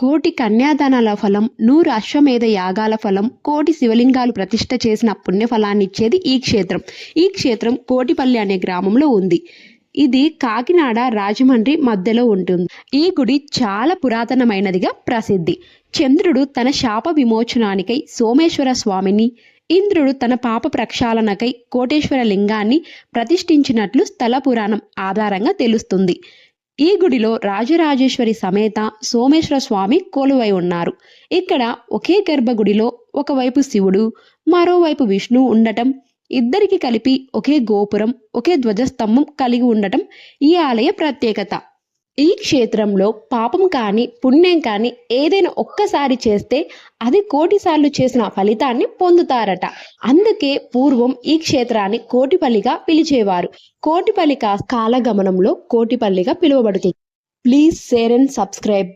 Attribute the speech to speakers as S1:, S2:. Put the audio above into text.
S1: కోటి కన్యాదానాల ఫలం నూరు అశ్వమేధ యాగాల ఫలం కోటి శివలింగాలు ప్రతిష్ఠ చేసిన పుణ్యఫలాన్ని ఇచ్చేది ఈ క్షేత్రం. ఈ క్షేత్రం కోటిపల్లి అనే గ్రామంలో ఉంది. ఇది కాకినాడ రాజమండ్రి మధ్యలో ఉంటుంది. ఈ గుడి చాలా పురాతనమైనదిగా ప్రసిద్ధి. చంద్రుడు తన శాప విమోచనానికై సోమేశ్వర స్వామిని ఇంద్రుడు తన పాప ప్రక్షాళనకై కోటేశ్వర లింగాన్ని ప్రతిష్ఠించినట్లు స్థల పురాణం ఆధారంగా తెలుస్తుంది. ఈ గుడిలో రాజరాజేశ్వరి సమేత సోమేశ్వర స్వామి కొలువై ఉన్నారు. ఇక్కడ ఒకే గర్భగుడిలో ఒకవైపు శివుడు మరోవైపు విష్ణువు ఉండటం ఇద్దరికి కలిపి ఒకే గోపురం ఒకే ధ్వజస్తంభం కలిగి ఉండటం ఈ ఆలయ ప్రత్యేకత. ఈ క్షేత్రంలో పాపం కానీ పుణ్యం కానీ ఏదైనా ఒక్కసారి చేస్తే అది కోటిసార్లు చేసిన ఫలితాన్ని పొందుతారట. అందుకే పూర్వం ఈ క్షేత్రాన్ని కోటిపల్లిగా పిలిచేవారు. కోటిపల్లి కాలగమనంలో కోటిపల్లిగా పిలువబడుతుంది. Please share and subscribe.